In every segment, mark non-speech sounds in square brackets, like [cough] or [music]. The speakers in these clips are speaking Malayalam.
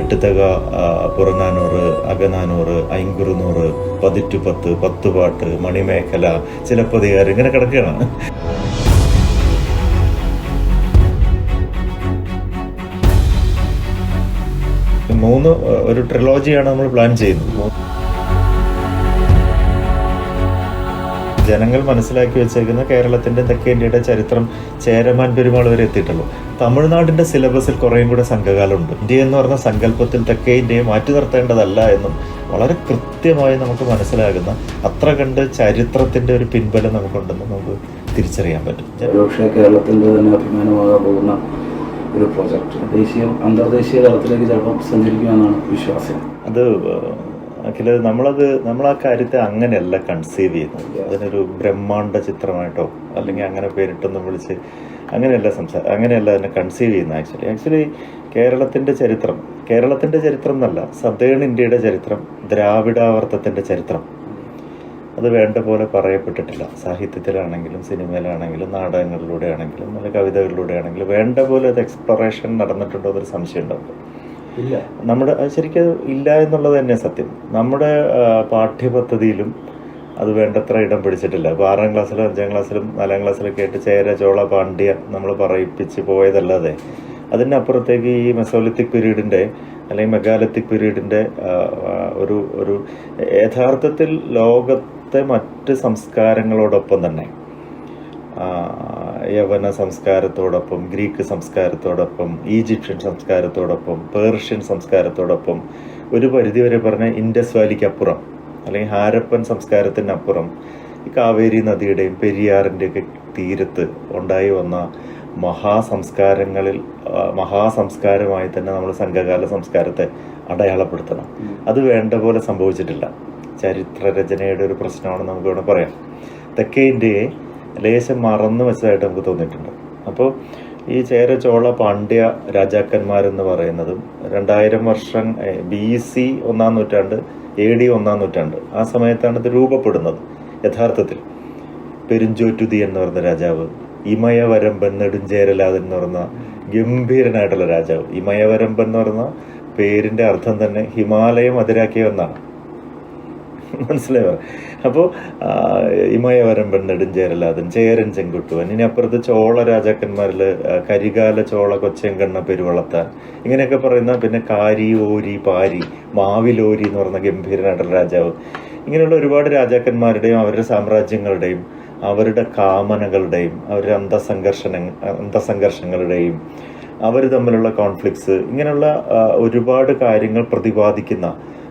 എട്ടുതക പുറനാനൂറ് അകനാനൂറ് പത്ത് പതിറ്റുപത്ത് പത്തുപാട്ട് മണിമേഖല ചിലപ്പതികാരം ഇങ്ങനെ കിടക്കുകയാണ്. മൂന്ന് ഒരു ട്രിലോജിയാണ് നമ്മൾ പ്ലാൻ ചെയ്യുന്നത്. ജനങ്ങൾ മനസ്സിലാക്കി വെച്ചേക്കുന്ന കേരളത്തിന്റെ തെക്കേ ഇന്ത്യയുടെ ചരിത്രം ചേരമാൻ പെരുമാൾ വരെ എത്തിയിട്ടുള്ളൂ. തമിഴ്നാടിന്റെ സിലബസിൽ കുറേയും കൂടെ സംഘകാലമുണ്ട്. ഇന്ത്യ എന്ന് പറഞ്ഞ സങ്കല്പത്തിൽ തെക്കേ ഇന്ത്യയെ മാറ്റി നിർത്തേണ്ടതല്ല എന്നും വളരെ കൃത്യമായി നമുക്ക് മനസ്സിലാകുന്ന അത്ര കണ്ട് ചരിത്രത്തിന്റെ ഒരു പിൻബലം നമുക്കുണ്ടെന്ന് നമുക്ക് തിരിച്ചറിയാൻ പറ്റും. ഒരുപക്ഷെ കേരളത്തിന്റെ തന്നെ അഭിമാനമാകാൻ പോകുന്ന ഒരു പ്രോജക്റ്റ്. ദേശീയ അന്തർദേശീയ തലത്തിലേക്ക് ചിലപ്പോൾ സഞ്ചരിക്കുമെന്നാണ് വിശ്വാസം. അത് അഖില നമ്മളത് നമ്മൾ ആ കാര്യത്തെ അങ്ങനെയല്ല കൺസീവ് ചെയ്യുന്നത്. അതിനൊരു ബ്രഹ്മാണ്ഡ ചിത്രമായിട്ടോ അല്ലെങ്കിൽ അങ്ങനെ പേരിട്ടൊന്നും വിളിച്ച് അങ്ങനെയല്ല സംസാ അങ്ങനെയല്ല അതിനെ കൺസീവ് ചെയ്യുന്നത് ആക്ച്വലി ആക്ച്വലി കേരളത്തിന്റെ ചരിത്രം കേരളത്തിന്റെ ചരിത്രം എന്നല്ല സദേൺ ഇന്ത്യയുടെ ചരിത്രം ദ്രാവിഡാവർത്തത്തിന്റെ ചരിത്രം. അത് വേണ്ട പോലെ പറയപ്പെട്ടിട്ടില്ല. സാഹിത്യത്തിലാണെങ്കിലും സിനിമയിലാണെങ്കിലും നാടകങ്ങളിലൂടെ ആണെങ്കിലും അല്ല കവിതകളിലൂടെ ആണെങ്കിലും വേണ്ട പോലെ അത് എക്സ്പ്ലറേഷൻ നടന്നിട്ടുണ്ടോ എന്നൊരു സംശയം ഉണ്ടാവും ഇല്ല. നമ്മുടെ ശരിക്കും ഇല്ല എന്നുള്ളത് തന്നെ സത്യം. നമ്മുടെ പാഠ്യപദ്ധതിയിലും അത് വേണ്ടത്ര ഇടം പിടിച്ചിട്ടില്ല. ഇപ്പോൾ ആറാം ക്ലാസ്സിലും അഞ്ചാം ക്ലാസ്സിലും നാലാം ക്ലാസ്സിലൊക്കെ ആയിട്ട് ചേര ചോള പാണ്ഡ്യ നമ്മൾ പറയിപ്പിച്ച് പോയതല്ലാതെ അതിനപ്പുറത്തേക്ക് ഈ മെസോലിത്തിക് പീരീഡിന്റെ അല്ലെങ്കിൽ മെഗാലിത്തിക് പീരീഡിന്റെ ഒരു ഒരു യഥാർത്ഥത്തിൽ ലോകത്തെ മറ്റ് സംസ്കാരങ്ങളോടൊപ്പം തന്നെ യവന സംസ്കാരത്തോടൊപ്പം ഗ്രീക്ക് സംസ്കാരത്തോടൊപ്പം ഈജിപ്ഷ്യൻ സംസ്കാരത്തോടൊപ്പം പേർഷ്യൻ സംസ്കാരത്തോടൊപ്പം ഒരു പരിധിവരെ പറഞ്ഞ ഇൻഡസ് വാലിക്ക് അപ്പുറം അല്ലെങ്കിൽ ഹാരപ്പൻ സംസ്കാരത്തിനപ്പുറം ഈ കാവേരി നദിയുടെയും പെരിയാറിന്റെയൊക്കെ തീരത്ത് ഉണ്ടായി വന്ന മഹാസംസ്കാരങ്ങളിൽ മഹാസംസ്കാരമായി തന്നെ നമ്മൾ സംഘകാല സംസ്കാരത്തെ അടയാളപ്പെടുത്തണം. അത് വേണ്ട പോലെ സംഭവിച്ചിട്ടില്ല. ചരിത്രരചനയുടെ ഒരു പ്രശ്നമാണ് നമുക്ക് ഇവിടെ പറയാം. തെക്കേ ഇന്ത്യയെ ലേശം മറന്നു വെച്ചതായിട്ട് നമുക്ക് തോന്നിയിട്ടുണ്ട്. അപ്പോൾ ഈ ചേര ചോള പാണ്ഡ്യ രാജാക്കന്മാരെന്ന് പറയുന്നതും രണ്ടായിരം വർഷം ബി സി ഒന്നാം നൂറ്റാണ്ട് എ ഡി ഒന്നാം നൂറ്റാണ്ട് ആ സമയത്താണ് ഇത് രൂപപ്പെടുന്നത് യഥാർത്ഥത്തിൽ. പെരുഞ്ചോറ്റുതി എന്ന് പറയുന്ന രാജാവ് ഇമയവരമ്പൻ നെടുഞ്ചേരലാതൻ എന്ന് പറയുന്ന ഗംഭീരനായിട്ടുള്ള രാജാവ്. ഇമയവരമ്പൻ എന്ന് പറയുന്ന പേരിന്റെ അർത്ഥം തന്നെ ഹിമാലയം അതിരാക്കിയ ഒന്നാണ്. മനസ്സിലായോ? അപ്പോൾ ഇമയവരമ്പൻ നെടുഞ്ചേരലാതൻ ചേരൻ ചെങ്കുട്ടുവൻ ഇനി അപ്പുറത്ത് ചോള രാജാക്കന്മാരിൽ കരികാല ചോള കൊച്ചെങ്കണ്ണ പെരുവളത്താൻ ഇങ്ങനെയൊക്കെ പറയുന്ന പിന്നെ കാരി ഓരി പാരി മാവിലോരി എന്ന് പറയുന്ന ഗംഭീരനായിട്ടുള്ള രാജാവ്. ഇങ്ങനെയുള്ള ഒരുപാട് രാജാക്കന്മാരുടെയും അവരുടെ സാമ്രാജ്യങ്ങളുടെയും അവരുടെ കാമനകളുടെയും അവരുടെ അന്തസംഘർഷണ അന്തസംഘർഷങ്ങളുടെയും അവർ തമ്മിലുള്ള കോൺഫ്ലിക്ട്സ് ഇങ്ങനെയുള്ള ഒരുപാട് കാര്യങ്ങൾ പ്രതിപാദിക്കുന്ന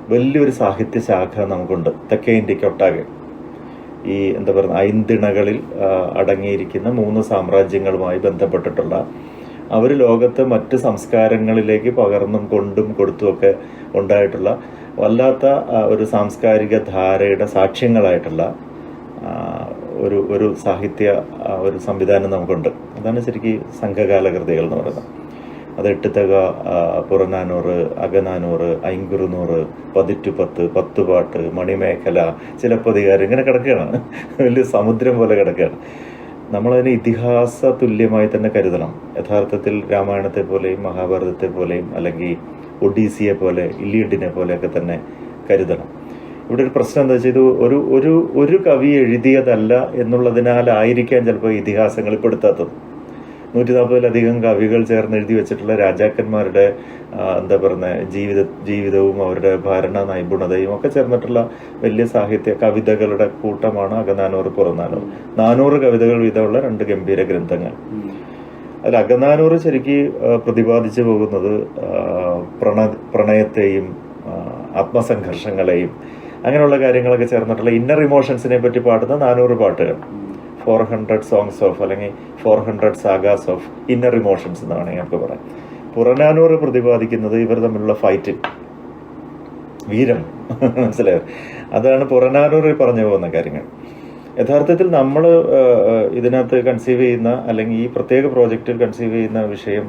വലിയൊരു സാഹിത്യ ശാഖ നമുക്കുണ്ട്. തെക്കേ ഇന്ത്യക്കൊട്ടാകെ ഈ എന്താ പറയുക ഐന്തിണകളിൽ അടങ്ങിയിരിക്കുന്ന മൂന്ന് സാമ്രാജ്യങ്ങളുമായി ബന്ധപ്പെട്ടിട്ടുള്ള അവർ ലോകത്തെ മറ്റ് സംസ്കാരങ്ങളിലേക്ക് പകർന്നും കൊണ്ടും കൊടുത്തുമൊക്കെ ഉണ്ടായിട്ടുള്ള വല്ലാത്ത ഒരു സാംസ്കാരിക ധാരയുടെ സാക്ഷ്യങ്ങളായിട്ടുള്ള ഒരു ഒരു സാഹിത്യ ഒരു സംവിധാനം നമുക്കുണ്ട്. അതാണ് ശരിക്കും സംഘകാല കൃതികൾ എന്ന് പറയുന്നത്. അത് എട്ടുതക ആ, പുറനാനൂറ് അകനാനൂറ് ഐങ്കുറുനൂറ് പതിറ്റുപത്ത് പത്തുപാട്ട് മണിമേഖല ചിലപ്പതികാരം ഇങ്ങനെ കിടക്കുകയാണ് വലിയ സമുദ്രം പോലെ കിടക്കുകയാണ് നമ്മളതിനെ ഇതിഹാസ തുല്യമായി തന്നെ കരുതണം. യഥാർത്ഥത്തിൽ രാമായണത്തെ പോലെയും മഹാഭാരതത്തെ പോലെയും അല്ലെങ്കിൽ ഒഡീസിയെ പോലെ ഇല്ലിയഡിനെ പോലെയൊക്കെ തന്നെ കരുതണം. ഇവിടെ ഒരു പ്രശ്നം എന്താ ഇത് ഒരു ഒരു ഒരു കവി എഴുതിയതല്ല എന്നുള്ളതിനാലായിരിക്കാം ചിലപ്പോൾ ഇതിഹാസങ്ങളിൽ പെടുത്താത്തത്. നൂറ്റി നാൽപ്പതിലധികം കവികൾ ചേർന്ന് എഴുതി വെച്ചിട്ടുള്ള രാജാക്കന്മാരുടെ എന്താ പറയുന്നത് ജീവിത ജീവിതവും അവരുടെ ഭരണ നൈപുണതയും ഒക്കെ ചേർന്നിട്ടുള്ള വലിയ സാഹിത്യ കവിതകളുടെ കൂട്ടമാണ് അകനാനൂറ് പുറന്നാലോ നാനൂറ് കവിതകൾ വീതമുള്ള രണ്ട് ഗംഭീര ഗ്രന്ഥങ്ങൾ. അതിൽ അകനാനൂറ് ശരിക്ക് പ്രതിപാദിച്ചു പോകുന്നത് പ്രണ പ്രണയത്തെയും ആത്മസംഘർഷങ്ങളെയും അങ്ങനെയുള്ള കാര്യങ്ങളൊക്കെ ചേർന്നിട്ടുള്ള ഇന്നർ ഇമോഷൻസിനെ പറ്റി പാടുന്ന നാനൂറ് പാട്ടുകൾ. ഫോർ ഹൺഡ്രഡ് സോങ്സ് ഓഫ് അല്ലെങ്കിൽ four hundred sagas of inner emotions എന്ന് വേണമെങ്കിൽ നമുക്ക് പറയാം പുറനാനൂർ പ്രതിപാദിക്കുന്നത് ഇവർ തമ്മിലുള്ള ഫൈറ്റ് വീരം. [laughs] മനസ്സിലായോ? അതാണ് പുറനാനൂറിൽ പറഞ്ഞു പോകുന്ന കാര്യങ്ങൾ. യഥാർത്ഥത്തിൽ നമ്മൾ ഇതിനകത്ത് കൺസീവ് ചെയ്യുന്ന അല്ലെങ്കിൽ ഈ പ്രത്യേക പ്രോജക്റ്റിൽ കൺസീവ് ചെയ്യുന്ന വിഷയം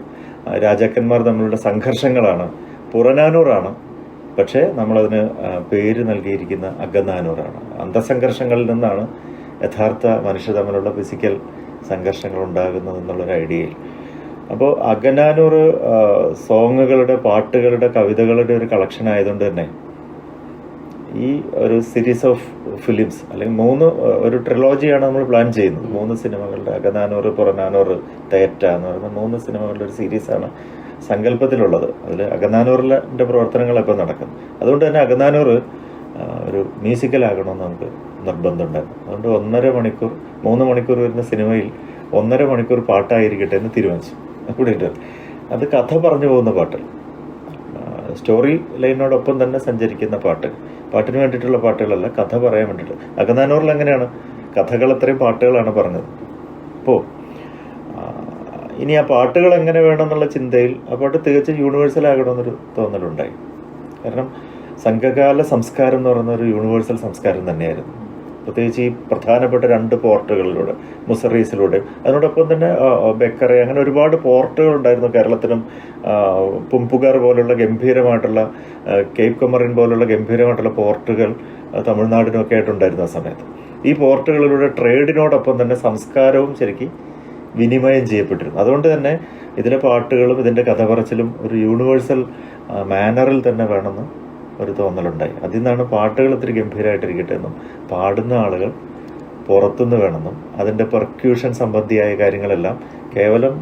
രാജാക്കന്മാർ തമ്മിലുള്ള സംഘർഷങ്ങളാണ്. പുറനാനൂറാണ്. പക്ഷേ നമ്മളതിന് പേര് നൽകിയിരിക്കുന്ന അഗനാനൂറാണ്. അന്തസംഘർഷങ്ങളിൽ നിന്നാണ് യഥാർത്ഥ മനുഷ്യ തമ്മിലുള്ള ഫിസിക്കൽ സംഘർഷങ്ങൾ ഉണ്ടാകുന്നത് എന്നുള്ളൊരു ഐഡിയയിൽ അപ്പോൾ അഗനാനൂർ സോങ്ങുകളുടെ പാട്ടുകളുടെ കവിതകളുടെ ഒരു കളക്ഷൻ ആയതുകൊണ്ട് തന്നെ ഈ ഒരു സീരീസ് ഓഫ് ഫിലിംസ് അല്ലെങ്കിൽ മൂന്ന് ഒരു ട്രിലോജിയാണ് നമ്മൾ പ്ലാൻ ചെയ്യുന്നത്. മൂന്ന് സിനിമകളുടെ അകനാനൂറ് പുറനാനൂറ് തേറ്റ എന്ന് പറയുന്ന മൂന്ന് സിനിമകളുടെ ഒരു സീരീസാണ് സങ്കല്പത്തിലുള്ളത്. അതിൽ അകനാനൂറിന്റെ പ്രവർത്തനങ്ങൾ ഇപ്പോൾ നടക്കുന്നത് അതുകൊണ്ട് തന്നെ അകനാനൂറ് ആ, ഒരു മ്യൂസിക്കലാകണമെന്ന് നമുക്ക് നിർബന്ധമുണ്ടായിരുന്നു അതുകൊണ്ട് ഒന്നര മണിക്കൂർ മൂന്ന് മണിക്കൂർ വരുന്ന സിനിമയിൽ ഒന്നര മണിക്കൂർ പാട്ടായിരിക്കട്ടെ എന്ന് തീരുമാനിച്ചു. കൂടിയിട്ട് അത് കഥ പറഞ്ഞു പോകുന്ന പാട്ട്. സ്റ്റോറി ലൈനോടൊപ്പം തന്നെ സഞ്ചരിക്കുന്ന പാട്ട്. പാട്ടിന് വേണ്ടിയിട്ടുള്ള പാട്ടുകളല്ല കഥ പറയാൻ വേണ്ടിയിട്ട്. അകനാനൂറിൽ അങ്ങനെയാണ് കഥകൾ അത്രയും പാട്ടുകളാണ് പറഞ്ഞത്. അപ്പോൾ ഇനി ആ പാട്ടുകൾ എങ്ങനെ വേണമെന്നുള്ള ചിന്തയിൽ ആ പാട്ട് തികച്ചും യൂണിവേഴ്സൽ ആകണമെന്നൊരു തോന്നലുണ്ടായി. കാരണം സംഘകാല സംസ്കാരം എന്ന് പറയുന്ന ഒരു യൂണിവേഴ്സൽ സംസ്കാരം തന്നെയായിരുന്നു. പ്രത്യേകിച്ച് ഈ പ്രധാനപ്പെട്ട രണ്ട് പോർട്ടുകളിലൂടെ മുസറീസിലൂടെ. അതിനോടൊപ്പം തന്നെ ബെക്കറെ അങ്ങനെ ഒരുപാട് പോർട്ടുകൾ ഉണ്ടായിരുന്നു കേരളത്തിനും പുംപുകാർ പോലുള്ള ഗംഭീരമായിട്ടുള്ള കേപ്പ് കൊമറിൻ പോലുള്ള ഗംഭീരമായിട്ടുള്ള പോർട്ടുകൾ തമിഴ്നാടിനൊക്കെ ആയിട്ടുണ്ടായിരുന്നു ആ സമയത്ത്. ഈ പോർട്ടുകളിലൂടെ ട്രേഡിനോടൊപ്പം തന്നെ സംസ്കാരവും ശരിക്കും വിനിമയം ചെയ്യപ്പെട്ടിരുന്നു. അതുകൊണ്ട് തന്നെ ഇതിലെ പാട്ടുകളും ഇതിന്റെ കഥ പറച്ചിലും ഒരു യൂണിവേഴ്സൽ മാനറിൽ തന്നെ വേണമെന്ന് ഒരു തോന്നലുണ്ടായി. അതിൽ നിന്നാണ് പാട്ടുകൾ ഇത്തിരി ഗംഭീരമായിട്ടിരിക്കട്ടെ എന്നും പാടുന്ന ആളുകൾ പുറത്തുനിന്ന് വേണമെന്നും അതിന്റെ പെർക്യൂഷൻ സംബന്ധിയായ കാര്യങ്ങളെല്ലാം കേവലം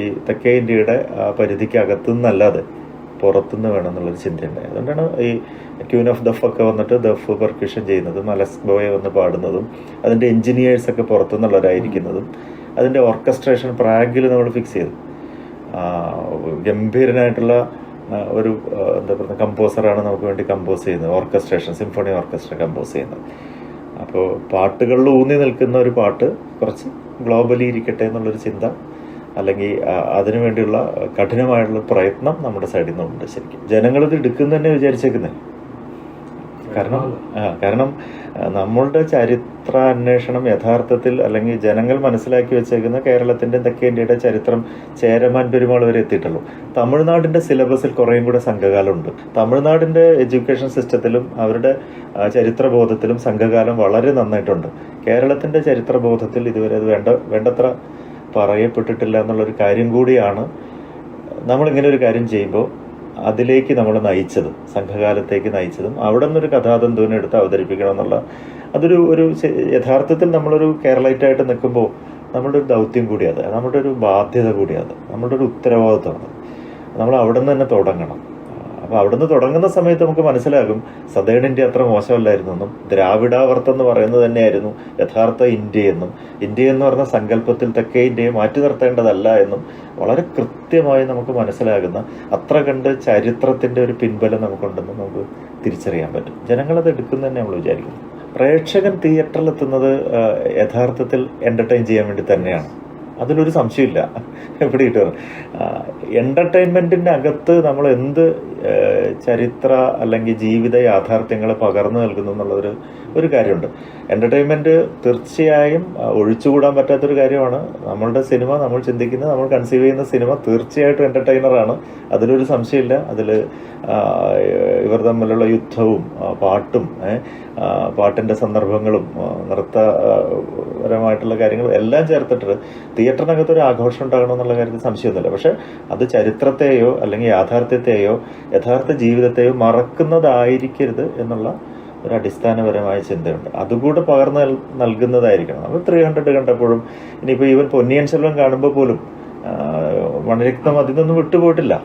ഈ തെക്കേ ഇന്ത്യയുടെ ആ, പരിധിക്ക് അകത്തുനിന്നല്ലാതെ പുറത്തുനിന്ന് വേണം എന്നുള്ളൊരു ചിന്തയുണ്ടായി. അതുകൊണ്ടാണ് ഈ ക്യൂൻ ഓഫ് ദഫ് ഒക്കെ വന്നിട്ട് ദഫ് പെർക്യൂഷൻ ചെയ്യുന്നതും അലസ് ബോയെ വന്ന് പാടുന്നതും അതിന്റെ എഞ്ചിനീയേഴ്സ് ഒക്കെ പുറത്തുനിന്നുള്ളവരായിരിക്കുന്നതും അതിന്റെ ഓർക്കസ്ട്രേഷൻ പ്രാഗിൽ നമ്മൾ ഫിക്സ് ചെയ്തു. ഗംഭീരനായിട്ടുള്ള ഒരു എന്താ പറയുക കമ്പോസറാണ് നമുക്ക് വേണ്ടി കമ്പോസ് ചെയ്യുന്നത്. ഓർക്കസ്ട്രേഷൻ സിംഫണി ഓർക്കസ്ട്ര കമ്പോസ് ചെയ്യുന്നത്. അപ്പോൾ പാട്ടുകളിൽ ഊന്നി നിൽക്കുന്ന ഒരു പാട്ട് കുറച്ച് ഗ്ലോബലി ഇരിക്കട്ടെ എന്നുള്ളൊരു ചിന്ത അല്ലെങ്കിൽ അതിനു വേണ്ടിയുള്ള കഠിനമായിട്ടുള്ള പ്രയത്നം നമ്മുടെ സൈഡിൽ നിന്നുണ്ട് ശരിക്കും. ജനങ്ങളിത് എടുക്കുന്നതന്നെ തന്നെ വിചാരിച്ചേക്കുന്നത് കാരണം കാരണം നമ്മളുടെ ചരിത്ര അന്വേഷണം യഥാർത്ഥത്തിൽ അല്ലെങ്കിൽ ജനങ്ങൾ മനസ്സിലാക്കി വെച്ചേക്കുന്ന കേരളത്തിന്റെ തെക്കേ ഇന്ത്യയുടെ ചരിത്രം ചേരമാൻ പെരുമാൾ വരെ എത്തിയിട്ടുള്ളൂ. തമിഴ്നാടിന്റെ സിലബസിൽ കുറേയും കൂടെ സംഘകാലമുണ്ട്. തമിഴ്നാടിന്റെ എഡ്യൂക്കേഷൻ സിസ്റ്റത്തിലും അവരുടെ ചരിത്ര ചരിത്രബോധത്തിലും സംഘകാലം വളരെ നന്നായിട്ടുണ്ട്. കേരളത്തിന്റെ ചരിത്രബോധത്തിൽ ഇതുവരെ അത് വേണ്ട വേണ്ടത്ര പറയപ്പെട്ടിട്ടില്ല എന്നുള്ളൊരു കാര്യം കൂടിയാണ്. നമ്മളിങ്ങനെ ഒരു കാര്യം ചെയ്യുമ്പോൾ അതിലേക്ക് നമ്മൾ നയിച്ചതും സംഘകാലത്തേക്ക് നയിച്ചതും അവിടെ നിന്നൊരു കഥാതന്തുവിനെ എടുത്ത് അവതരിപ്പിക്കണം എന്നുള്ള അതൊരു ഒരു യഥാർത്ഥത്തിൽ നമ്മളൊരു കേരളൈറ്റായിട്ട് നിൽക്കുമ്പോൾ നമ്മുടെ ഒരു ദൗത്യം കൂടിയത് നമ്മുടെ ഒരു ബാധ്യത കൂടിയത് നമ്മുടെ ഒരു ഉത്തരവാദിത്വമാണ് നമ്മൾ അവിടെ നിന്ന് തന്നെ തുടങ്ങണം. അപ്പോൾ അവിടുന്ന് തുടങ്ങുന്ന സമയത്ത് നമുക്ക് മനസ്സിലാകും സദേൺ ഇന്ത്യ അത്ര മോശമല്ലായിരുന്നെന്നും ദ്രാവിഡാവർത്തം എന്ന് പറയുന്നത് തന്നെയായിരുന്നു യഥാർത്ഥ ഇന്ത്യ എന്നും ഇന്ത്യ എന്ന് പറഞ്ഞ സങ്കല്പത്തിൽ തെക്കേ ഇന്ത്യയെ മാറ്റി നിർത്തേണ്ടതല്ല എന്നും വളരെ കൃത്യമായി നമുക്ക് മനസ്സിലാകുന്ന അത്ര കണ്ട് ചരിത്രത്തിന്റെ ഒരു പിൻബലം നമുക്കുണ്ടെന്ന് നമുക്ക് തിരിച്ചറിയാൻ പറ്റും. ജനങ്ങളത് തന്നെ നമ്മൾ വിചാരിക്കുന്നു. പ്രേക്ഷകൻ തിയേറ്ററിൽ എത്തുന്നത് യഥാർത്ഥത്തിൽ എന്റർടൈൻ ചെയ്യാൻ വേണ്ടി തന്നെയാണ്. അതിലൊരു സംശയമില്ല. എവിടെ കിട്ടുക എന്റർടൈൻമെന്റിന്റെ അകത്ത് നമ്മൾ എന്ത് ചരിത്ര അല്ലെങ്കിൽ ജീവിത യാഥാർത്ഥ്യങ്ങൾ പകർന്നു നൽകുന്നു എന്നുള്ളൊരു ഒരു കാര്യമുണ്ട്. എന്റർടൈൻമെന്റ് തീർച്ചയായും ഒഴിച്ചുകൂടാൻ പറ്റാത്തൊരു കാര്യമാണ്. നമ്മളുടെ സിനിമ നമ്മൾ ചിന്തിക്കുന്ന നമ്മൾ കൺസീവ് ചെയ്യുന്ന സിനിമ തീർച്ചയായിട്ടും എന്റർടൈനറാണ് അതിലൊരു സംശയമില്ല. അതിൽ ഇവർ തമ്മിലുള്ള യുദ്ധവും പാട്ടും പാട്ടിന്റെ സന്ദർഭങ്ങളും നൃത്തപരമായിട്ടുള്ള കാര്യങ്ങളും എല്ലാം ചേർത്തിട്ട് തിയേറ്ററിനകത്ത് ഒരു ആഘോഷം ഉണ്ടാകണമെന്നുള്ള കാര്യത്തിൽ സംശയമൊന്നുമില്ല. പക്ഷേ അത് ചരിത്രത്തെയോ അല്ലെങ്കിൽ യാഥാർത്ഥ്യത്തെയോ യഥാർത്ഥ ജീവിതത്തെ മറക്കുന്നതായിരിക്കരുത് എന്നുള്ള ഒരു അടിസ്ഥാനപരമായ ചിന്തയുണ്ട്. അതുകൂടെ പകർന്നു നൽകുന്നതായിരിക്കണം. നമ്മൾ ത്രീ ഹൺഡ്രഡ് കണ്ടപ്പോഴും ഇനിയിപ്പോൾ ഈവൻ പൊന്നിയൻ സെൽവൻ കാണുമ്പോൾ പോലും ആ, അതിൽ നിന്നും വിട്ടുപോയിട്ടില്ല.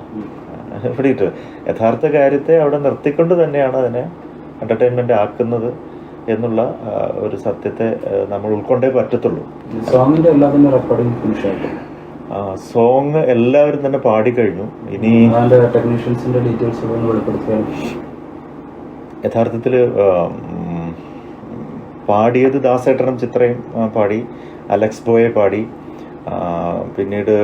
പിടിയിട്ട് യഥാർത്ഥ കാര്യത്തെ അവിടെ നിർത്തിക്കൊണ്ട് തന്നെയാണ് അതിനെ എന്റർടൈൻമെന്റ് ആക്കുന്നത് എന്നുള്ള ഒരു സത്യത്തെ നമ്മൾ ഉൾക്കൊണ്ടേ പറ്റത്തുള്ളൂ. സോങ്ങിന്റെ എല്ലാത്തിന്റെ റെക്കോർഡിംഗ് ഫിനിഷ് ആയിട്ട് സോങ് എല്ലാവരും തന്നെ പാടിക്കഴിഞ്ഞു ഇനി ടെക്നീഷ്യൻസിന്റെ ഡീറ്റെയിൽസ് വെളിപ്പെടുത്തിയാൽ യഥാർത്ഥത്തിൽ പാടിയത് ദാസേട്ടനും ചിത്രയും പാടി അലക്സ് ബോയെ പാടി പിന്നീട്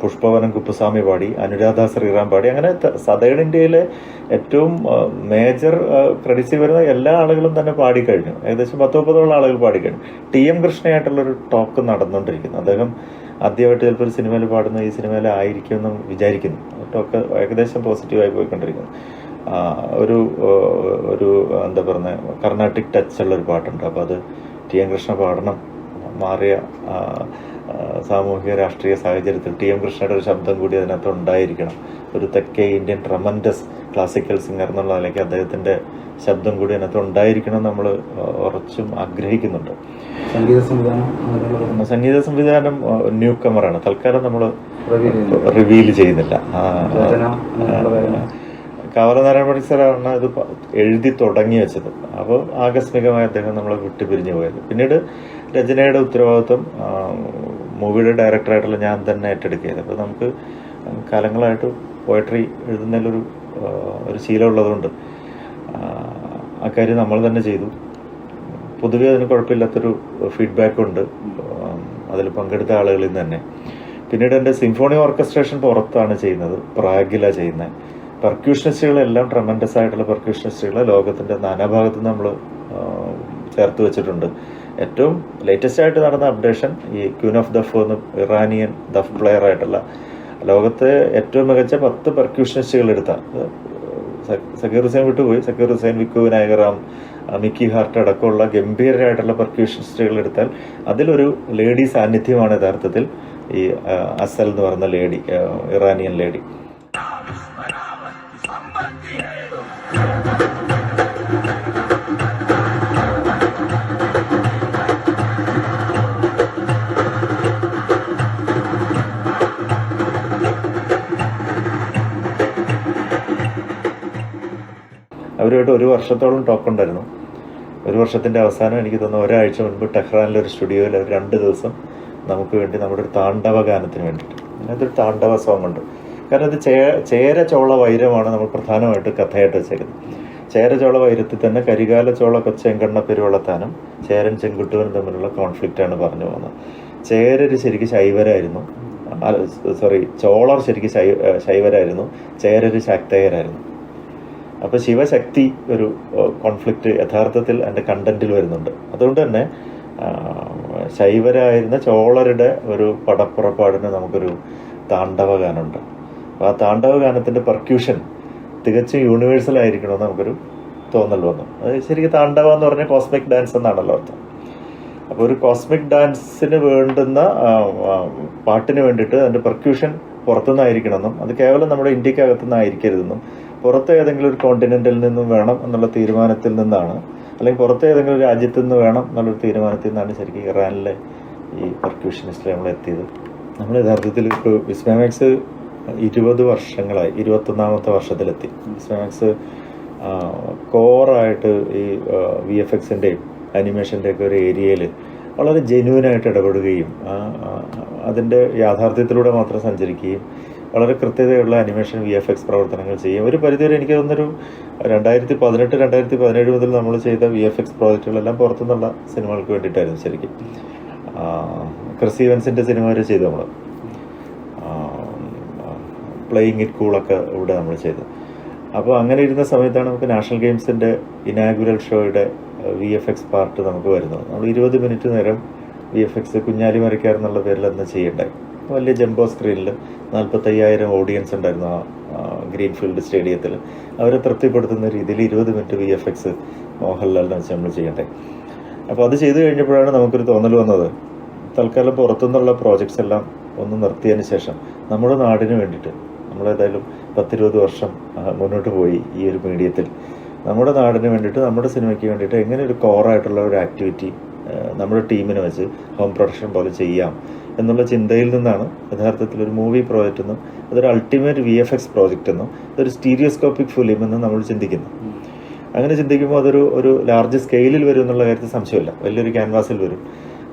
പുഷ്പവനം കുപ്പുസ്വാമി പാടി അനുരാധ ശ്രീറാം പാടി അങ്ങനെ സദേൺ ഇന്ത്യയിലെ ഏറ്റവും മേജർ ക്രെഡിറ്റ് വരുന്ന എല്ലാ ആളുകളും തന്നെ പാടിക്കഴിഞ്ഞു ഏകദേശം പത്ത് മുപ്പതോളം ആളുകൾ പാടിക്കഴിഞ്ഞു ടി എം കൃഷ്ണയായിട്ടുള്ളൊരു ടോക്ക് നടന്നുകൊണ്ടിരിക്കുന്നു അദ്ദേഹം ആദ്യമായിട്ട് ചിലപ്പോൾ ഒരു സിനിമയിൽ പാടുന്ന ഈ സിനിമയിൽ ആയിരിക്കും എന്ന് വിചാരിക്കുന്നു. ഒട്ടൊക്കെ ഏകദേശം പോസിറ്റീവായി പോയിക്കൊണ്ടിരിക്കുന്നു. ഒരു ഒരു എന്താ പറയുക കർണാട്ടിക് ടച്ച് ഉള്ള ഒരു പാട്ടുണ്ട്. അപ്പോൾ അത് ടി എൻ കൃഷ്ണ പാടണം. മാറിയ സാമൂഹിക രാഷ്ട്രീയ സാഹചര്യത്തിൽ ടി എം കൃഷ്ണയുടെ ഒരു ശബ്ദം കൂടി അതിനകത്ത് ഉണ്ടായിരിക്കണം. ഒരു തെക്കേ ഇന്ത്യൻ ട്രമൻഡസ് ക്ലാസിക്കൽ സിംഗർ എന്നുള്ള നിലയ്ക്ക് അദ്ദേഹത്തിന്റെ ശബ്ദം കൂടി അതിനകത്ത് ഉണ്ടായിരിക്കണം നമ്മൾ ഉറച്ചും ആഗ്രഹിക്കുന്നുണ്ട്. സംഗീത സംവിധാനം സംഗീത സംവിധാനം ന്യൂ കമറാണ്. തൽക്കാലം നമ്മൾ റിവീൽ ചെയ്യുന്നില്ല. ആ, പണി സാറാണ് ഇത് എഴുതി തുടങ്ങി വെച്ചത്. അപ്പോൾ ആകസ്മികമായി അദ്ദേഹം നമ്മളെ വിട്ടുപിരിഞ്ഞു പോയത്. പിന്നീട് രചനയുടെ ഉത്തരവാദിത്വം മൂവിയുടെ ഡയറക്ടറായിട്ടുള്ള ഞാൻ തന്നെ ഏറ്റെടുക്കുകയത് അപ്പോൾ നമുക്ക് കാലങ്ങളായിട്ട് പോയട്രി എഴുതുന്നതിലൊരു ഒരു ശീലമുള്ളതുകൊണ്ട് അക്കാര്യം നമ്മൾ തന്നെ ചെയ്തു. പൊതുവേ അതിന് കുഴപ്പമില്ലാത്തൊരു ഫീഡ്ബാക്ക് ഉണ്ട് അതിൽ പങ്കെടുത്ത ആളുകളിൽ നിന്ന് തന്നെ. പിന്നീട് എന്റെ സിംഫോണി ഓർക്കസ്ട്രേഷൻ പുറത്താണ് ചെയ്യുന്നത് പ്രാഗിലാണ് ചെയ്യുന്നത്. പെർക്യൂഷനിസ്റ്റുകളെല്ലാം ട്രമൻഡസ് ആയിട്ടുള്ള പെർക്യൂഷനിസ്റ്റുകളെ ലോകത്തിന്റെ നാനാഭാഗത്ത് നമ്മൾ ചേർത്ത് വെച്ചിട്ടുണ്ട്. ഏറ്റവും ലേറ്റസ്റ്റ് ആയിട്ട് നടന്ന അപ്ഡേഷൻ ഈ ക്യൂൻ ഓഫ് ദഫ് എന്ന് ഇറാനിയൻ ദഫ് പ്ലെയർ ആയിട്ടുള്ള ലോകത്തെ ഏറ്റവും മികച്ച പത്ത് പെർക്യൂഷനിസ്റ്റുകൾ എടുത്ത. സക്കീർ ഹുസൈൻ വിട്ടുപോയി. സക്കീർ ഹുസൈൻ വിക്കു വിനായകറാം മിക്കി ഹാർട്ട് അടക്കമുള്ള ഗംഭീരരായിട്ടുള്ള പെർക്യൂഷനിസ്റ്റുകൾ എടുത്താൽ അതിലൊരു ലേഡി സാന്നിധ്യമാണ് യഥാർത്ഥത്തിൽ ഈ അസൽ എന്ന് പറയുന്ന ലേഡി ഇറാനിയൻ ലേഡി അവരുമായിട്ട് ഒരു വർഷത്തോളം ടോക്ക് ഉണ്ടായിരുന്നു. ഒരു വർഷത്തിന്റെ അവസാനം എനിക്ക് തോന്നുന്നു ഒരാഴ്ച മുൻപ് ടെഹ്റാനിലെ ഒരു സ്റ്റുഡിയോയിൽ അവർ രണ്ട് ദിവസം നമുക്ക് വേണ്ടി നമ്മുടെ ഒരു താണ്ഡവ ഗാനത്തിന് വേണ്ടിയിട്ട്. അതിനകത്തൊരു താണ്ഡവ സോങ് ഉണ്ട്. കാരണം അത് ചേ ചേര ചോള വൈരമാണ് നമ്മൾ പ്രധാനമായിട്ട് കഥയായിട്ട് വെച്ചേക്കുന്നത്. ചേര ചോള വൈരത്തിൽ തന്നെ കരികാല ചോള കൊച്ചെങ്കണ്ണ പെരുവളത്താനും ചേരൻ ചെങ്കുട്ടുവനും തമ്മിലുള്ള കോൺഫ്ലിക്റ്റാണ് പറഞ്ഞു പോകുന്നത്. ചേരര് ശരിക്കും ശൈവരായിരുന്നു. സോറി ചോളർ ശരിക്കും ശൈവരായിരുന്നു. ചേരര് ശാക്തേയരായിരുന്നു. അപ്പോൾ ശിവശക്തി ഒരു കോൺഫ്ലിക്റ്റ് യഥാർത്ഥത്തിൽ എന്റെ കണ്ടന്റിൽ വരുന്നുണ്ട്. അതുകൊണ്ട് തന്നെ ശൈവരായിരുന്ന ചോളരുടെ ഒരു പടപ്പുറപ്പാടിന് നമുക്കൊരു താണ്ഡവ ഗാനമുണ്ട് അപ്പോൾ ആ താണ്ഡവ ഗാനത്തിന്റെ പെർക്യൂഷൻ തികച്ചും യൂണിവേഴ്സൽ ആയിരിക്കണമെന്ന് നമുക്കൊരു തോന്നൽ വന്നു. അത് ശരിക്കും താണ്ഡവ എന്ന് പറഞ്ഞാൽ കോസ്മിക് ഡാൻസ് എന്നാണല്ലോ അർത്ഥം. അപ്പോൾ ഒരു കോസ്മിക് ഡാൻസിന് വേണ്ടുന്ന പാട്ടിന് വേണ്ടിയിട്ട് അതിന്റെ പെർക്യൂഷൻ പുറത്തുനിന്നായിരിക്കണമെന്നും അത് കേവലം നമ്മുടെ ഇന്ത്യക്കകത്തു നിന്നായിരിക്കരുതെന്നും പുറത്ത് ഏതെങ്കിലും ഒരു കോണ്ടിനെന്റിൽ നിന്നും വേണം എന്നുള്ള തീരുമാനത്തിൽ നിന്നാണ് അല്ലെങ്കിൽ പുറത്ത് ഏതെങ്കിലും ഒരു രാജ്യത്തു നിന്ന് വേണം എന്നുള്ളൊരു തീരുമാനത്തിൽ നിന്നാണ് ശരിക്കും ഇറാനിലെ ഈ പെർക്യൂഷനിസ്റ്റിൽ നമ്മൾ എത്തിയത്. നമ്മൾ യഥാർത്ഥത്തിൽ ഇപ്പോൾ വിസ്മാമാക്സ് ഇരുപത് വർഷങ്ങളായി ഇരുപത്തൊന്നാമത്തെ വർഷത്തിലെത്തി. വിസ്മാമാക്സ് കോറായിട്ട് ഈ വി എഫ് എക്സിന്റെയും അനിമേഷന്റെയൊക്കെ ഒരു ഏരിയയിൽ വളരെ ജെന്യൂനായിട്ട് ഇടപെടുകയും അതിന്റെ യാഥാർത്ഥ്യത്തിലൂടെ മാത്രം സഞ്ചരിക്കുകയും വളരെ കൃത്യതയുള്ള അനിമേഷൻ വി എഫ് എക്സ് പ്രവർത്തനങ്ങൾ ചെയ്യും. ഒരു പരിധിവരെ എനിക്ക് തോന്നുന്നൊരു രണ്ടായിരത്തി പതിനെട്ട് രണ്ടായിരത്തി പതിനേഴ് മുതൽ നമ്മൾ ചെയ്ത വി എഫ് എക്സ് പ്രോജക്റ്റുകളെല്ലാം പുറത്തുനിന്നുള്ള സിനിമകൾക്ക് വേണ്ടിയിട്ടായിരുന്നു ശരിക്കും. ക്രിസ് ഈവൻസിന്റെ സിനിമ വരെ ചെയ്തു നമ്മൾ. പ്ലേയിങ് ഇറ്റ് കൂളൊക്കെ ഇവിടെ നമ്മൾ ചെയ്തു. അപ്പോൾ അങ്ങനെ ഇരുന്ന സമയത്താണ് നമുക്ക് നാഷണൽ ഗെയിംസിന്റെ ഇനാഗുരൽ ഷോയുടെ വി എഫ് എക്സ് പാർട്ട് നമുക്ക് വരുന്നത്. നമ്മൾ ഇരുപത് മിനിറ്റ് നേരം V F X Kunjali Marakkar എന്നുള്ള പേരിൽ അന്ന് ചെയ്യണ്ടായി. വലിയ ജംബോ സ്ക്രീനിൽ നാൽപ്പത്തയ്യായിരം ഓഡിയൻസ് ഉണ്ടായിരുന്നു ആ ഗ്രീൻ ഗ്രീൻഫീൽഡ് സ്റ്റേഡിയത്തിൽ അവരെ തൃപ്തിപ്പെടുത്തുന്ന രീതിയിൽ ഇരുപത് മിനിറ്റ് വി എഫ് എക്സ് മോഹൻലാലിനെ വെച്ച് നമ്മൾ ചെയ്യട്ടെ അപ്പോൾ അത് ചെയ്തു കഴിഞ്ഞപ്പോഴാണ് നമുക്കൊരു തോന്നൽ വന്നത്. തൽക്കാലം പുറത്തുനിന്നുള്ള പ്രോജക്ട്സ് എല്ലാം ഒന്ന് നിർത്തിയതിന് ശേഷം നമ്മുടെ നാടിന് വേണ്ടിയിട്ട് നമ്മളേതായാലും പത്തിരുപത് വർഷം മുന്നോട്ട് പോയി ഈ ഒരു മീഡിയത്തിൽ നമ്മുടെ നാടിന് വേണ്ടിയിട്ട് നമ്മുടെ സിനിമയ്ക്ക് വേണ്ടിയിട്ട് എങ്ങനെ ഒരു കോറായിട്ടുള്ള ഒരു ആക്ടിവിറ്റി നമ്മുടെ ടീമിനെ വെച്ച് ഹോം പ്രൊഡക്ഷൻ പോലെ ചെയ്യാം. എന്നുള്ള ചിന്തയിൽ നിന്നാണ് യഥാർത്ഥത്തിൽ ഒരു മൂവി പ്രോജക്റ്റ് എന്നും അതൊരു ultimate V F X project എന്നും അതൊരു സ്റ്റീരിയോസ്കോപ്പിക് ഫിലിം എന്നും നമ്മൾ ചിന്തിക്കുന്നു. അങ്ങനെ ചിന്തിക്കുമ്പോൾ അതൊരു ഒരു ലാർജ് സ്കെയിലിൽ വരും എന്നുള്ള കാര്യത്തിൽ സംശയമില്ല. വലിയൊരു ക്യാൻവാസിൽ വരും.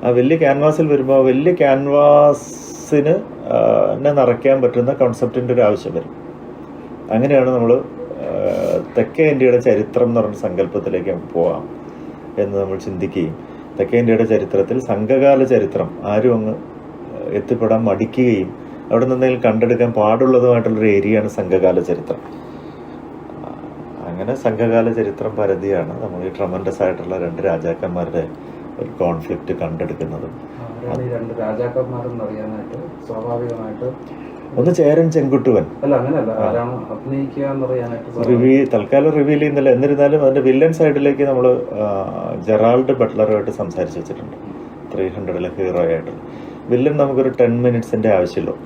ആ വലിയ ക്യാൻവാസിൽ വരുമ്പോൾ വലിയ ക്യാൻവാസിന് എന്നെ നിറയ്ക്കാൻ പറ്റുന്ന കോൺസെപ്റ്റിന്റെ ഒരു ആവശ്യം വരും. അങ്ങനെയാണ് നമ്മൾ തെക്കേ ഇന്ത്യയുടെ ചരിത്രം എന്ന് പറഞ്ഞ സങ്കല്പത്തിലേക്ക് നമുക്ക് എന്ന് നമ്മൾ ചിന്തിക്കുകയും തെക്കേ ഇന്ത്യയുടെ ചരിത്രത്തിൽ സംഘകാല ചരിത്രം ആരും അങ്ങ് എത്തിപ്പെടാൻ മടിക്കുകയും അവിടെ നിന്നെങ്കിലും കണ്ടെടുക്കാൻ പാടുള്ളതുമായിട്ടുള്ളൊരു ഏരിയയാണ് സംഘകാല ചരിത്രം. അങ്ങനെ സംഘകാല ചരിത്രം പരതിയാണ് നമ്മൾ ഈ ട്രമൻഡസ് ആയിട്ടുള്ള രണ്ട് രാജാക്കന്മാരുടെ ഒരു കോൺഫ്ലിക്റ്റ് കണ്ടെടുക്കുന്നത്. രണ്ട് രാജാക്കന്മാരെന്ന് അറിയാനായിട്ട് സ്വാഭാവികമായിട്ട്? ഒന്ന് ചേരൻ ചെങ്കുട്ടുവൻ. റിവ്യൂ തൽക്കാലം റിവീൽ ചെയ്യുന്നില്ല. എന്നിരുന്നാലും അതിന്റെ വില്ലൻ സൈഡിലേക്ക് നമ്മൾ ജെറാൾഡ് ബട്ട്ലറുമായിട്ട് സംസാരിച്ച് വെച്ചിട്ടുണ്ട്. ത്രീ ഹൺഡ്രഡിലെ ഹീറോ ആയിട്ട് വില്ലൻ നമുക്കൊരു ടെൻ മിനിറ്റ്സിന്റെ ആവശ്യമുള്ളൂ.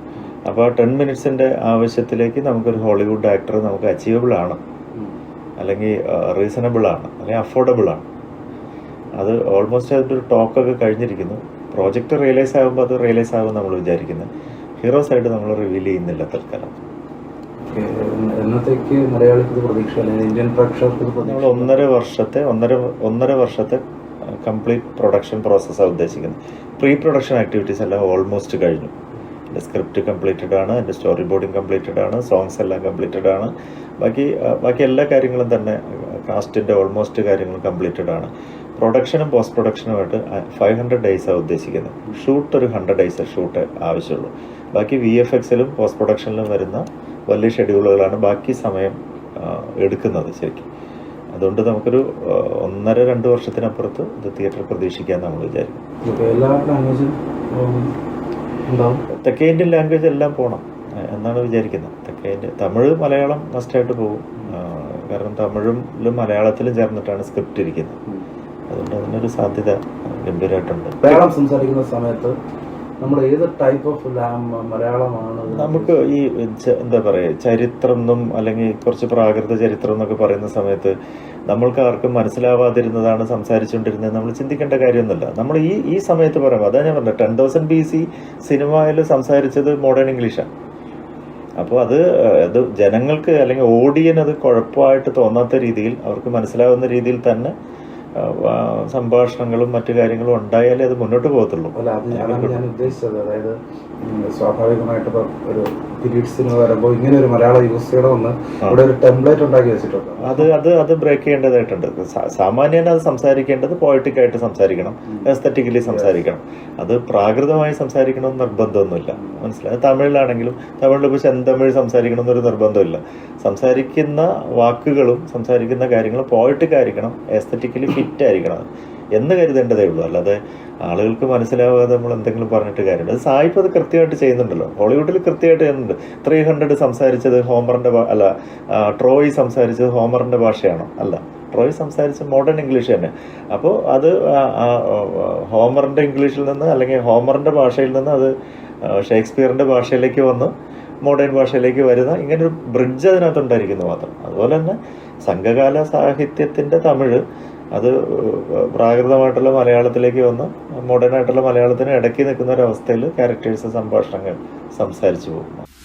അപ്പോൾ ആ ടെൻ മിനിറ്റ്സിന്റെ ആവശ്യത്തിലേക്ക് നമുക്കൊരു ഹോളിവുഡ് ആക്ടർ നമുക്ക് അച്ചീവബിൾ ആണ്. അല്ലെങ്കിൽ റീസണബിൾ ആണ്. അല്ലെങ്കിൽ അഫോർഡബിൾ ആണ്. അത് ഓൾമോസ്റ്റ് അതിന്റെ ഒരു ടോക്കൊക്കെ കഴിഞ്ഞിരിക്കുന്നു. പ്രോജക്റ്റ് റിയലൈസ് ആകുമ്പോൾ അത് റിയലൈസ് ആകും നമ്മൾ വിചാരിക്കുന്നത് ഹീറോസ് ആയിട്ട് നമ്മൾ റിവീൽ ചെയ്യുന്നില്ല തൽക്കാലം. ഓക്കെ. എന്നത്തേക്ക് മലയാളിക്ക് പ്രതീക്ഷ? അല്ലെങ്കിൽ ഇന്ത്യൻ പ്രേക്ഷകർക്ക് നമ്മൾ ഒന്നര വർഷത്തെ ഒന്നര ഒന്നര വർഷത്തെ കംപ്ലീറ്റ് പ്രൊഡക്ഷൻ പ്രോസസ്സാണ് ഉദ്ദേശിക്കുന്നത്. പ്രീ പ്രൊഡക്ഷൻ ആക്ടിവിറ്റീസ് എല്ലാം ഓൾമോസ്റ്റ് കഴിഞ്ഞു. എന്റെ സ്ക്രിപ്റ്റ് കംപ്ലീറ്റഡ് ആണ് എന്റെ സ്റ്റോറി ബോർഡിങ് കംപ്ലീറ്റഡ് ആണ് സോങ്സ് എല്ലാം കംപ്ലീറ്റഡ് ആണ്. ബാക്കി ബാക്കി എല്ലാ കാര്യങ്ങളും തന്നെ കാസ്റ്റിന്റെ ഓൾമോസ്റ്റ് കാര്യങ്ങളും കംപ്ലീറ്റഡ് ആണ്. പ്രൊഡക്ഷനും പോസ്റ്റ് പ്രൊഡക്ഷനുമായിട്ട് ഫൈവ് ഹൺഡ്രഡ് ഡേയ്സാണ് ഉദ്ദേശിക്കുന്നത്. ഷൂട്ട് ഒരു ഹൺഡ്രഡ് ഡേയ്സ് ഷൂട്ട് ആവശ്യമുള്ളൂ. ബാക്കി വി എഫ് എക്സിലും പോസ്റ്റ് പ്രൊഡക്ഷനിലും വരുന്ന വലിയ ഷെഡ്യൂളുകളാണ് ബാക്കി സമയം എടുക്കുന്നത് ശരിക്കും. അതുകൊണ്ട് നമുക്കൊരു ഒന്നര രണ്ട് വർഷത്തിനപ്പുറത്ത് ഇത് തിയേറ്റർ പ്രതീക്ഷിക്കാൻ നമ്മൾ വിചാരിക്കും തെക്കേ ഇന്ത്യൻ ലാംഗ്വേജ് എല്ലാം പോകണം എന്നാണ് വിചാരിക്കുന്നത്. തെക്കേ ഇന്ത്യ തമിഴ് മലയാളം മസ്റ്റായിട്ട് പോകും. കാരണം തമിഴിലും മലയാളത്തിലും ചേർന്നിട്ടാണ് സ്ക്രിപ്റ്റ് ഇരിക്കുന്നത്. അതുകൊണ്ട് അതിനൊരു സാധ്യത ഗംഭീരമായിട്ടുണ്ട് മലയാളം സംസാരിക്കുന്ന സമയത്ത് നമ്മൾ ഏത് ടൈപ്പ് ഓഫ് മലയാളമാണ്? നമുക്ക് ഈ എന്താ പറയുക ചരിത്രം എന്നും അല്ലെങ്കിൽ കുറച്ച് പ്രാകൃത ചരിത്രം എന്നൊക്കെ പറയുന്ന സമയത്ത് നമ്മൾക്ക് ആർക്കും മനസ്സിലാവാതിരുന്നതാണ് സംസാരിച്ചുകൊണ്ടിരുന്നത്. നമ്മൾ ചിന്തിക്കേണ്ട കാര്യമൊന്നുമില്ല. നമ്മൾ ഈ ഈ സമയത്ത് പറയുമ്പോൾ അതാ ഞാൻ പറഞ്ഞത് ടെൻ തൗസൻഡ് ബി സി സിനിമയിൽ സംസാരിച്ചത് മോഡേൺ ഇംഗ്ലീഷാണ് അപ്പോൾ അത് അത് ജനങ്ങൾക്ക് അല്ലെങ്കിൽ ഓഡിയൻ അത് കുഴപ്പമായിട്ട് തോന്നാത്ത രീതിയിൽ അവർക്ക് മനസ്സിലാവുന്ന രീതിയിൽ തന്നെ സംഭാഷണങ്ങളും മറ്റു കാര്യങ്ങളും ഉണ്ടായാലേ അത് മുന്നോട്ട് പോകത്തുള്ളൂ. അല്ല അത് ഞാൻ ഉദ്ദേശിച്ചത്. അതായത് സ്വാഭാവികമായിട്ട് ഒരു പീരീഡ് സിനിമ വരുമ്പോൾ ഇങ്ങനെ ഒരു മലയാള യൂസ് ചെയ്യണമെന്ന് ഇവിടെ ഒരു ടെംപ്ലേറ്റ് ഉണ്ടാക്കി വെച്ചിട്ടുണ്ട്. അത് അത് അത് ബ്രേക്ക് ചെയ്യേണ്ടതായിട്ടുണ്ട്. സാമാന്യന അത് സംസാരിക്കേണ്ടത് പോയറ്റിക് ആയിട്ട് സംസാരിക്കണം. എസ്തറ്റിക്കലി സംസാരിക്കണം. അത് പ്രാകൃതമായി സംസാരിക്കണമെന്ന് നിർബന്ധമൊന്നുമില്ല. മനസ്സിലായി തമിഴിലാണെങ്കിലും തമിഴിൽ ഇപ്പോൾ ചെന്തമിഴ് സംസാരിക്കണം എന്നൊരു നിർബന്ധമില്ല. സംസാരിക്കുന്ന വാക്കുകളും സംസാരിക്കുന്ന കാര്യങ്ങളും പോയറ്റിക് ആയിരിക്കണം. എസ്തറ്റിക്കലി ഫിറ്റ് ആയിരിക്കണം എന്ന് കരുതേണ്ടതേ ഉള്ളൂ. അല്ലാതെ ആളുകൾക്ക് മനസ്സിലാവാതെ നമ്മൾ എന്തെങ്കിലും പറഞ്ഞിട്ട് കാര്യമില്ല. അത് സായിപ്പ് അത് കൃത്യമായിട്ട് ചെയ്യുന്നുണ്ടല്ലോ. ഹോളിവുഡിൽ കൃത്യമായിട്ട് ചെയ്യുന്നുണ്ട്. ത്രീ ഹൺഡ്രഡ് സംസാരിച്ചത് ഹോമറിന്റെ അല്ല ട്രോയ് സംസാരിച്ചത് ഹോമറിന്റെ ഭാഷയാണോ. അല്ല ട്രോയ് സംസാരിച്ച മോഡേൺ ഇംഗ്ലീഷ് തന്നെ. അപ്പോൾ അത് ഹോമറിന്റെ ഇംഗ്ലീഷിൽ നിന്ന് അല്ലെങ്കിൽ ഹോമറിന്റെ ഭാഷയിൽ നിന്ന് അത് ഷേക്സ്പിയറിന്റെ ഭാഷയിലേക്ക് വന്ന് മോഡേൺ ഭാഷയിലേക്ക് വരുന്ന ഇങ്ങനെ ഒരു ബ്രിഡ്ജ് അതിനകത്തുണ്ടായിരിക്കുന്നു മാത്രം. അതുപോലെ തന്നെ സംഘകാല സാഹിത്യത്തിന്റെ തമിഴ് അത് പ്രാകൃതമായിട്ടുള്ള മലയാളത്തിലേക്ക് വന്ന് മോഡേൺ ആയിട്ടുള്ള മലയാളത്തിന് ഇടയ്ക്ക് നിൽക്കുന്ന ഒരു അവസ്ഥയിൽ ക്യാരക്ടേഴ്സ് സംഭാഷണങ്ങൾ സംസാരിച്ചു പോകും